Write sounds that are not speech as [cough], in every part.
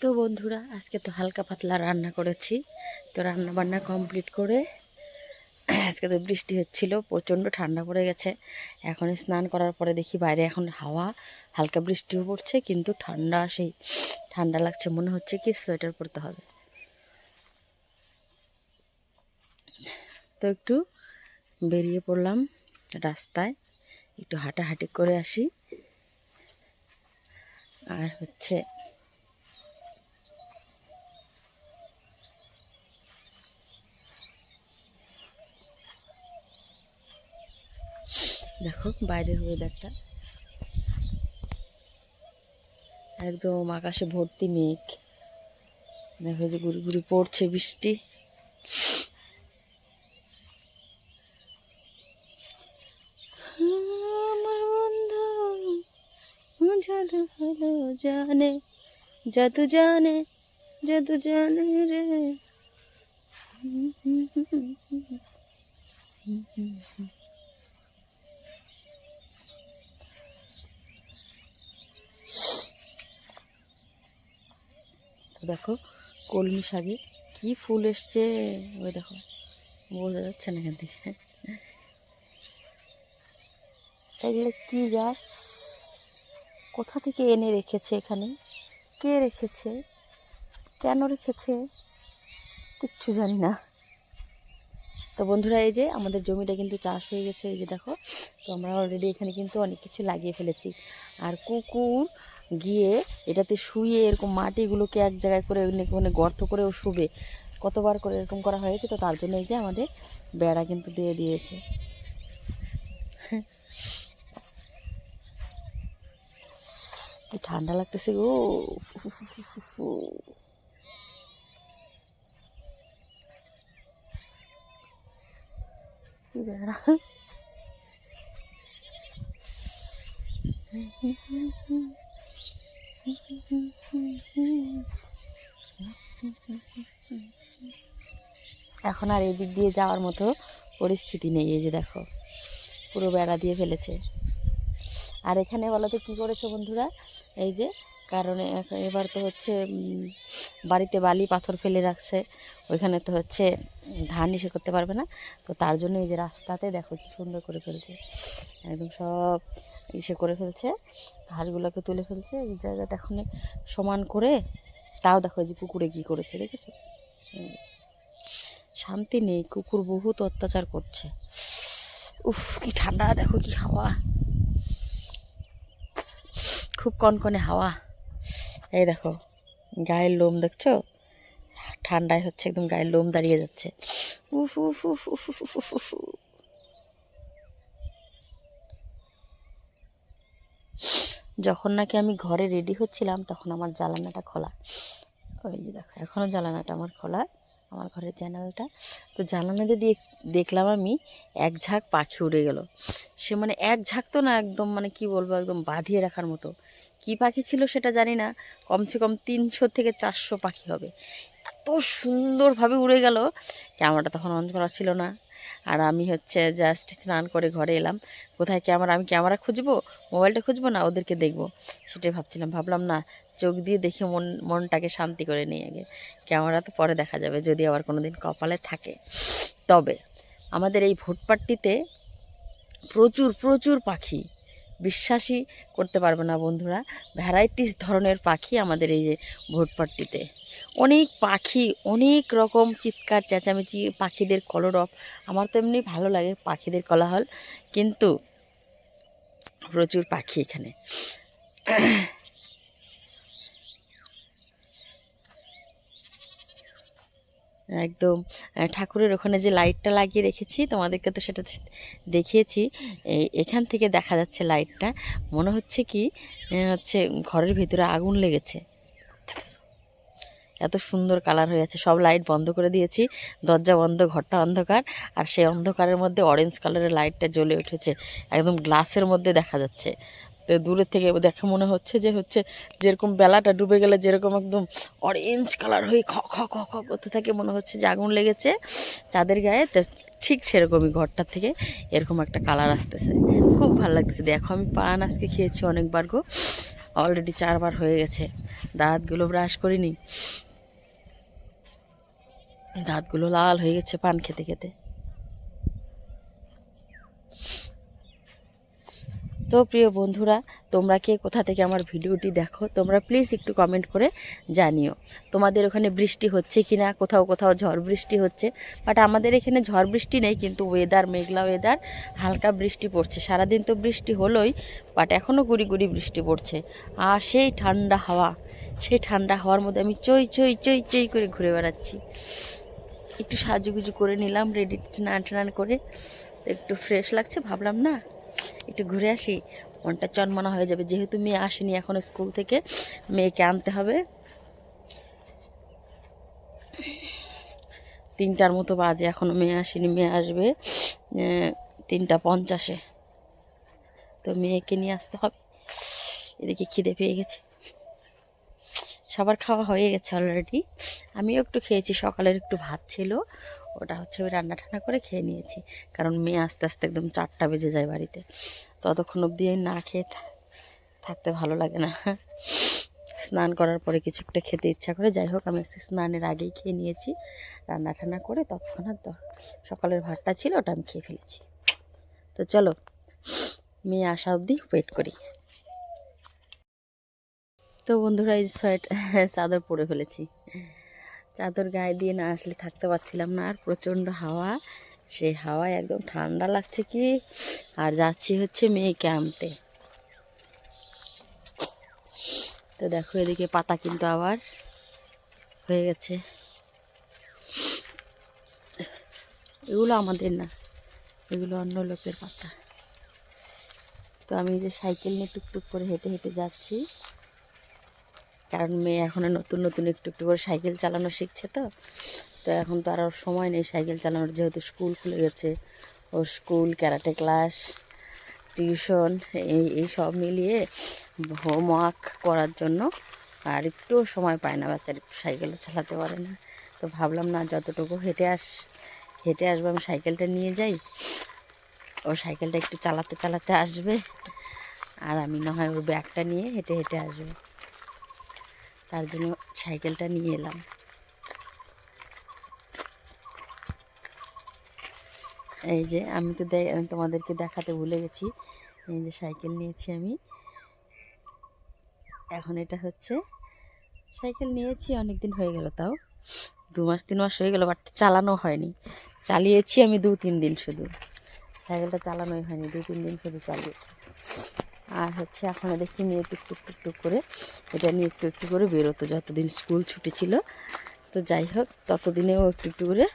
তো বন্ধুরা, আজকে তো হালকা পাতলা রান্না করেছি। তো রান্না বান্না কমপ্লিট করে [clears throat] আজকে তো বৃষ্টি হচ্ছিল, প্রচণ্ড ঠান্ডা পড়ে গেছে। এখন স্নান করার পরে দেখি বাইরে এখন হাওয়া, হালকা বৃষ্টিও পড়ছে, কিন্তু ঠান্ডা, সেই ঠান্ডা লাগছে, মনে হচ্ছে কি সোয়েটার পরতে হবে। তো একটু বেরিয়ে পড়লাম রাস্তায়, একটু হাঁটাহাঁটি করে আসি। আর হচ্ছে দেখো, বাইরের ওয়েদারটা একদম আকাশে ভর্তি মেঘ। দেখো যে গুড়ি গুড়ি পড়ছে বৃষ্টি। হলো জানে জাদু জানে জাদু জানে রে তো দেখো, কলমি শাকে কি ফুল এসছে। ওই দেখো, বোঝা যাচ্ছে না এখান থেকে। এগুলো কি গাছ? কোথা থেকে এনে রেখেছে এখানে? কে রেখেছে? কেন রেখেছে? কিচ্ছু জানি না। তো বন্ধুরা, এই যে আমাদের জমিটা কিন্তু চাষ হয়ে গেছে, এই যে দেখো। তো আমরা অলরেডি এখানে কিন্তু অনেক কিছু লাগিয়ে ফেলেছি। আর কুকুর গিয়ে এটাতে শুয়ে এরকম মাটিগুলোকে এক জায়গায় করে মানে গর্ত করেও শুবে। কতবার করে এরকম করা হয়েছে তো তার জন্য এই যে আমাদের বেড়া কিন্তু দিয়ে দিয়েছে। কি ঠান্ডা লাগতেছে গো। ফু। বেড়া। এখন আর এদিক দিয়ে যাওয়ার মতো পরিস্থিতি নেই, এই যে দেখো, পুরো বেড়া দিয়ে ফেলেছে। আর এখানে বলো তো কী করেছ বন্ধুরা? এই যে, কারণ এবার তো হচ্ছে বাড়িতে বালি পাথর ফেলে রাখছে, ওইখানে তো হচ্ছে ধান ইসে করতে পারবে না। তো তার জন্য এই যে রাস্তাতে দেখো কি সুন্দর করে ফেলছে একদম সব ইসে করে ফেলছে ঘাসগুলোকে তুলে ফেলছে এই জায়গাটা এখন সমান করে তাও দেখো যে কুকুরে কী করেছে দেখেছ শান্তি নেই কুকুর বহুত অত্যাচার করছে উফ কি ঠান্ডা দেখো কি হাওয়া খুব কনকনে হাওয়া এই দেখো গায়ের লোম দেখছ ঠান্ডায় হচ্ছে একদম গায়ের লোম দাঁড়িয়ে যাচ্ছে উফ উফ উফ উফ উফ উফ উফ যখন নাকি আমি ঘরে রেডি হচ্ছিলাম, তখন আমার জ্বালানাটা খোলা। ওই যে দেখো এখনও জ্বালানাটা আমার খোলা, আমার ঘরের জানালাটা। তো জানালাতে দিয়ে দেখলাম আমি, এক ঝাঁক পাখি উড়ে গেল। সে মানে এক ঝাঁক তো না, একদম মানে কি বলব, একদম বাঁধিয়ে রাখার মতো। কি পাখি ছিল সেটা জানি না, কমসে কম তিনশো থেকে চারশো পাখি হবে। এত সুন্দরভাবে উড়ে গেল, ক্যামেরাটা তখন অন করা ছিল না। আর আমি হচ্ছে জাস্ট স্নান করে ঘরে এলাম। কোথায় ক্যামেরা আমি ক্যামেরা খুঁজবো? মোবাইলটা খুঁজবো না? ওদেরকে দেখব। সেটাই ভাবছিলাম। ভাবলাম, না, চোখ দিয়ে দেখে মন, মনটাকে শান্তি করে নিই আগে। ক্যামেরা তো পরে দেখা যাবে, যদি আবার কোনো দিন কপালে থাকে। তবে আমাদের এই ভোটপাট্টিতে প্রচুর প্রচুর পাখি বিশ্বাসই করতে পারবে না বন্ধুরা। ভ্যারাইটিস ধরনের পাখি আমাদের এই যে ভোটপাট্টিতে। অনেক পাখি, অনেক রকম চিৎকার, চেঁচামেচি, পাখিদের কলরব। আমার তো এমনি ভালো লাগে পাখিদের কলাহল, কিন্তু প্রচুর পাখি এখানে। একদম ঠাকুরের ওখানে যে লাইটটা লাগিয়ে রেখেছি, তোমাদেরকে তো সেটা দেখিয়েছি এখান থেকে দেখা যাচ্ছে লাইটটা। মনে হচ্ছে কি হচ্ছে ঘরের ভিতরে আগুন লেগেছে। এত সুন্দর কালার হয়ে আছে, সব লাইট বন্ধ করে দিয়েছি, দরজা বন্ধ, ঘরটা অন্ধকার, আর সেই অন্ধকারের মধ্যে অরেঞ্জ কালারের লাইটটা জ্বলে উঠেছে, একদম গ্লাসের মধ্যে দেখা যাচ্ছে। তো দূরের থেকে দেখে মনে হচ্ছে যে হচ্ছে যেরকম বেলাটা ডুবে গেলে যেরকম একদম অরেঞ্জ কালার হয়ে খ খ খ খ করতে থাকে মনে হচ্ছে যে আগুন লেগেছে। চাঁদের গায়ে ঠিক সেরকমই ঘরটার থেকে এরকম একটা কালার আসতেছে। খুব ভালো লাগছে দেখো আমি পান আজকে খেয়েছি অনেকবার গো। অলরেডি চারবার হয়ে গেছে। দাঁতগুলো ব্রাশ করিনি। দাঁতগুলো লাল হয়ে গেছে পান খেতে খেতে। তো প্রিয় বন্ধুরা, তোমরা কে কোথা থেকে আমার ভিডিওটি দেখো, তোমরা প্লিজ একটু কমেন্ট করে জানিও। তোমাদের ওখানে বৃষ্টি হচ্ছে কি না কোথাও কোথাও ঝড় বৃষ্টি হচ্ছে বাট আমাদের এখানে ঝড় বৃষ্টি নেই, কিন্তু ওয়েদার মেঘলা ওয়েদার হালকা বৃষ্টি পড়ছে। সারাদিন তো বৃষ্টি হলোই বাট এখনও গুড়ি গুড়ি বৃষ্টি পড়ছে। আর সেই ঠান্ডা হাওয়া, সেই ঠান্ডা হাওয়ার মধ্যে আমি চই চই চই চই করে ঘুরে বেড়াচ্ছি। একটু সাজুগুজু করে নিলাম রেডি স্নান টান করে, একটু ফ্রেশ লাগছে, ভাবলাম না একটু ঘুরে আসি, মনটা চনমনা হয়ে যাবে। যেহেতু মেয়ে আসেনি এখন স্কুল থেকে, মেয়েকে আনতে হবে। তিনটার মতো বাজে এখনও মেয়ে আসেনি, মেয়ে আসবে তিনটা পঞ্চাশে। তো মেয়েকে নিয়ে আসতে হবে। এদিকে খিদে পেয়ে গেছে। সবার খাওয়া হয়ে গেছে অলরেডি আমিও একটু খেয়েছি, সকালের একটু ভাত ছিল। ওটা হচ্ছে আমি রান্না ঠান্না করে খেয়ে নিয়েছি। কারণ মেয়ে আস্তে আস্তে একদম চারটা বেজে যায় বাড়িতে। ততক্ষণ অবধি না খেয়ে থাকতে ভালো লাগে না। স্নান করার পরে কিছু একটা খেতে ইচ্ছা করে। যাই হোক, আমি স্নানের আগেই খেয়ে নিয়েছি। রান্না ঠান্না করে তৎক্ষণাৎ সকালের ভাতটা ছিল, ওটা আমি খেয়ে ফেলেছি। তো চলো, মেয়ে আসা অবধি ওয়েট করি। তো বন্ধুরা, এই সোয়েট [laughs] চাদর পরে ফেলেছি। চাদর গায়ে দিয়ে না আসলে থাকতে পারছিলাম না, আর প্রচণ্ড হাওয়া। সেই হাওয়ায় একদম ঠান্ডা লাগছে কি। আর যাচ্ছি হচ্ছে মেয়েকে আনতে তো দেখো এদিকে পাতা কিন্তু আবার হয়ে গেছে। এগুলো আমাদের না, এগুলো অন্য লোকের পাতা। তো আমি যে সাইকেল নিয়ে টুকটুক করে হেঁটে হেঁটে যাচ্ছি। কারণ মেয়ে এখনও নতুন নতুন একটু একটু করে সাইকেল চালানো শিখছে তো। তো এখন তো আর ওর সময় নেই সাইকেল চালানোর, যেহেতু স্কুল খুলে গেছে। ও স্কুল, ক্যারাটে ক্লাস, টিউশন, এই এই সব মিলিয়ে হোমওয়ার্ক করার জন্য আর একটুও সময় পায় না, বাচ্চার একটু সাইকেলও চালাতে পারে না। তো ভাবলাম, না, যতটুকু হেঁটে আস, হেঁটে আসব, আমি সাইকেলটা নিয়ে যাই। ও সাইকেলটা একটু চালাতে চালাতে আসবে। আর আমি না হয় ওর ব্যাগটা নিয়ে হেঁটে হেঁটে আসব। তার জন্য সাইকেলটা নিয়ে এলাম। এই যে আমি তো তোমাদেরকে দেখাতে ভুলে গেছি, এই যে সাইকেল নিয়েছি আমি। এখন এটা হচ্ছে সাইকেল নিয়েছি অনেক দিন হয়ে গেল তাও। দু মাস, তিন মাস হয়ে গেল বাট চালানো হয়নি। চালিয়েছি আমি দু, তিন দিন শুধু। সাইকেলটা চালানোই হয়নি, দু, তিন দিন শুধু চালিয়েছি। আর হচ্ছে এখন দেখি নিয়ে টুকটুক টুকটুক করে এটা নিয়ে একটু একটু করে বেরোতো যতদিন স্কুল ছুটি ছিল। তো যাই হোক, ততদিনেও একটু একটু করে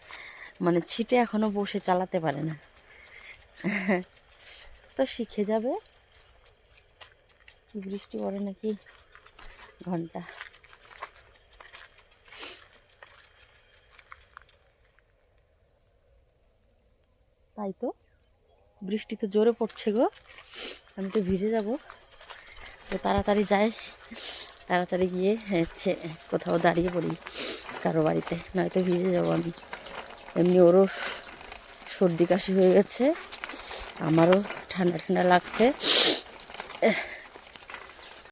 মানে ছিটে এখনও বসে চালাতে পারে না। [laughs] তো শিখে যাবে। বৃষ্টি পড়ে নাকি? ঘণ্টা। তাই তো? বৃষ্টি তো জোরে পড়ছে গো। আমি তো ভিজে যাব। তো তাড়াতাড়ি যাই তাড়াতাড়ি গিয়ে হচ্ছে কোথাও দাঁড়িয়ে পড়ি কারও বাড়িতে। নয়তো ভিজে যাব আমি। এমনি ওরও সর্দি কাশি হয়ে গেছে। আমারও ঠান্ডা ঠান্ডা লাগছে।